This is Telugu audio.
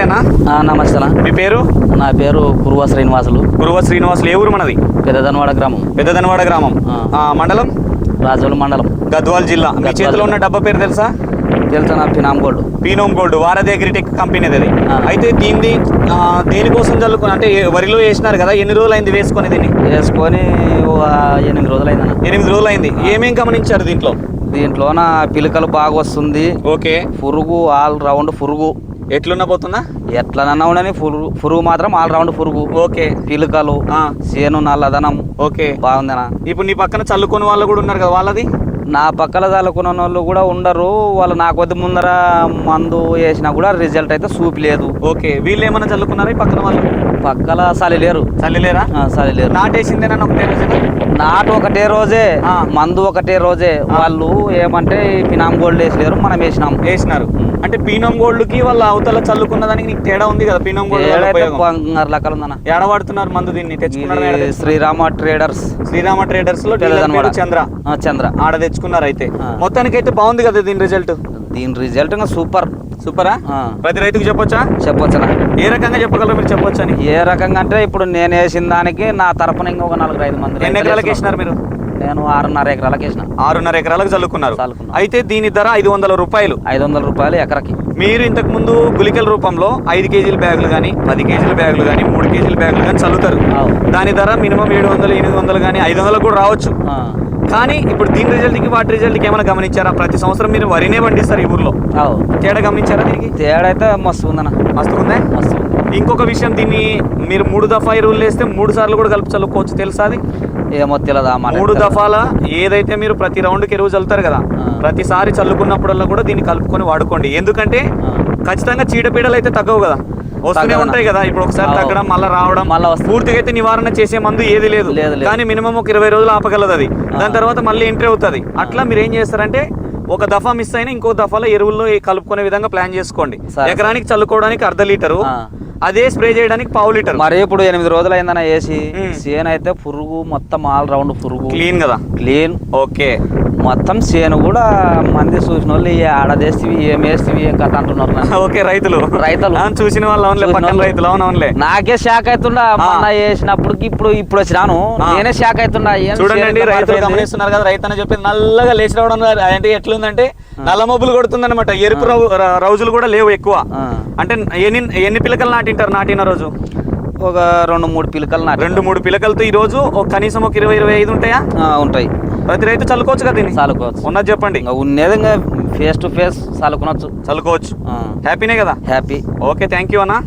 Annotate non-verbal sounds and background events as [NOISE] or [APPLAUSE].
నమస్తే. మీ పేరు? నా పేరు కురువ శ్రీనివాసులు. గురువ శ్రీనివాసులు ఏ ఊరు మనది? పెద్దదనవాడ గ్రామం. పెద్దదనవాడ గ్రామం. మండలం? రాజోలు మండలం. గద్వాల్ జిల్లా. మీ చేతిలో ఉన్న. డబ్బా పేరు తెలుసా? తెలుసా నా పినామ్ గోల్డ్. పీనోమ్ గోల్డ్ వారధి అగ్రిటెక్ కంపెనీ అది. అయితే దీన్ని దేనికోసం చల్లుకుని అంటే వరిలో వేసినారు కదా ఎన్ని రోజులు అయింది వేసుకొని దీన్ని? వేసుకొని ఎనిమిది రోజులు అయిందన్న ఎనిమిది రోజులు అయింది ఏమేం గమనించారు దీంట్లో? దీంట్లో నా పిలకలు బాగా వస్తుంది ఓకే. పురుగు ఆల్ రౌండ్ పురుగు. ఎట్లున్న పోతుందా ఎట్లనన్నా ఉండని పురుగు పురుగు మాత్రం ఆల్ రౌండ్ పురుగు ఓకే. పిలకలు. సేను నల్లదనం ఓకే. బాగుందనా ఇప్పుడు నీ పక్కన చల్లుకొని వాళ్ళు కూడా ఉన్నారు కదా వాళ్ళది? నా పక్కల చల్లుకున్న వాళ్ళు కూడా ఉండరు. వాళ్ళు నా కొద్ది ముందర మందు వేసినా కూడా రిజల్ట్ అయితే చూపిలేదు ఓకే. వీళ్ళు ఏమైనా చల్లుకున్నారా ఈ పక్కన వాళ్ళు? పక్కల చలి లేరు చల్లిలేరా? ఆ, చలి లేరు నాటేసిందేనా ఒకటే రోజున? నాటు ఒకటే రోజే. మందు ఒకటే రోజే. వాళ్ళు ఏమంటే పినామ్ గోల్డ్ వేసలేరు మనం వేసినాం. వేసినారు. అంటే పీనోమ్ గోల్డ్కి వాళ్ళ అవతల చల్లుకున్న దానికి నీకు తేడా ఉంది కదా? పీనోమ్ గోల్డ్ లెక్కలు ఉందన్న. ఏడ వాడుతున్నారు మందు దీన్ని తెచ్చుకున్నారు? శ్రీరామ ట్రేడర్స్. శ్రీరామ ట్రేడర్స్లో చంద్ర. చంద్ర. ఆడ తెచ్చుకున్నారు అయితే. మొత్తానికి అయితే బాగుంది కదా దీని రిజల్ట్? దీని రిజల్ట్ సూపర్ సూపరా. ప్రతి రైతుకు చెప్పొచ్చా? చెప్పొచ్చనా? ఏ రకంగా చెప్పగలరు మీరు చెప్పొచ్చు అని ఏ రకంగా అంటే ఇప్పుడు నేను వేసిన దానికి నా తరపున ఇంకొక నలుగురు ఐదు మంది ఎన్ని ఎకరాలకు. వేసినారు మీరు? నేను ఆరున్నర ఎకరాలకు వేసిన. ఆరున్నర ఎకరాలకు చల్లుకున్నారు. చల్లుకున్నాం. అయితే దీని ధర ఐదు వందల రూపాయలు. ఐదు వందల రూపాయలు ఎకరకి. మీరు ఇంతకు ముందు గుళికల రూపంలో ఐదు కేజీల బ్యాగులు కానీ పది కేజీల బ్యాగులు కానీ మూడు కేజీల బ్యాగులు కానీ చల్లుతారు. దాని ధర మినిమం ఏడు వందలు ఎనిమిది వందలు కానీ ఐదు వందలు కూడా రావచ్చు. కానీ ఇప్పుడు దీని రిజల్ట్కి వాటి రిజల్ట్కి ఏమైనా గమనించారా? ప్రతి సంవత్సరం మీరు వరినే పండిస్తారు ఈ ఊర్లో. తేడా గమనించారా దీనికి? తేడా అయితే మస్తు ఉందన్న. మస్తు ఉందా? మస్తు. ఇంకొక విషయం దీన్ని మీరు మూడు దఫా ఎరువులు వేస్తే మూడు సార్లు కూడా కలిపి చల్లుకోవచ్చు తెలుసా అది? ఏమో తెలియదా మూడు దఫాల ఏదైతే మీరు ప్రతి రౌండ్కి ఎరువు చల్లుతారు కదా. ప్రతిసారి చల్లుకున్నప్పుడల్లా కూడా దీన్ని కలుపుకొని వాడుకోండి. ఎందుకంటే. ఖచ్చితంగా చీడపీడలు అయితే తగ్గవు కదా. వస్తూనే? ఉంటాయి కదా ఇప్పుడు ఒకసారి. తగ్గడం మళ్ళీ రావడం మళ్ళా. పూర్తిగా అయితే నివారణ చేసే మందు ఏది లేదు. కానీ మినిమం ఒక ఇరవై రోజులు ఆపగలదు అది. దాని తర్వాత మళ్ళీ ఎంట్రీ అవుతుంది అట్లా మీరు ఏం చేస్తారంటే ఒక దఫా మిస్ అయినా ఇంకో దఫాలో ఎరువుల్లో కలుపుకునే విధంగా ప్లాన్ చేసుకోండి. ఎకరానికి చల్లుకోవడానికి అర్ధ లీటరు. అదే స్ప్రే చేయడానికి పావు లీటర్ మరి ఇప్పుడు ఎనిమిది రోజులు అయిందన్న వేసి. చేను అయితే పురుగు మొత్తం ఆల్ రౌండ్ పురుగు క్లీన్ కదా క్లీన్ ఓకే మొత్తం చేను కూడా మంది చూసిన వాళ్ళు "ఏ ఆడ వేస్తేవి ఏం వేస్తేవి ఏం కథ అంటున్నారు. [LAUGHS] ఓకే రైతులు రైతులు. చూసిన వాళ్ళు అవునులే పక్కన. రైతులు అవును అవునులే నాకే షాక్ అవుతుండా మొన్న వేసినప్పటికి ఇప్పుడు ఇప్పుడు వచ్చినాను. నేనే షాక్ అవుతుండా చూడండి రైతులు? గమనిస్తున్నారు కదా రైతు అని చెప్పి నల్లగా లేచి రావడం అంటే ఎట్లుందంటే నల్ల మబ్బులు కొడుతుందన్నమాట ఎరుపు రౌ- ర- రోజులు కూడా లేవు ఎక్కువ. అంటే ఎన్ని ఎన్ని పిలకలు నాటింటారు నాటిన రోజు ఒక రెండు మూడు పిలకలు రెండు మూడు పిలకలతో ఈ రోజు ఒక కనీసం ఒక ఇరవై ఇరవై ఐదు ఉంటాయా ఉంటాయి ప్రతి రైతు చల్లుకోవచ్చు కదా దీన్ని? చల్లుకోవచ్చు. ఉన్నది చెప్పండి. ఉన్నది ఫేస్ టు ఫేస్ చల్లుకునొచ్చు. చల్లుకోవచ్చు. హ్యాపీనే కదా? హ్యాపీ ఓకే థ్యాంక్ యూ అన్న.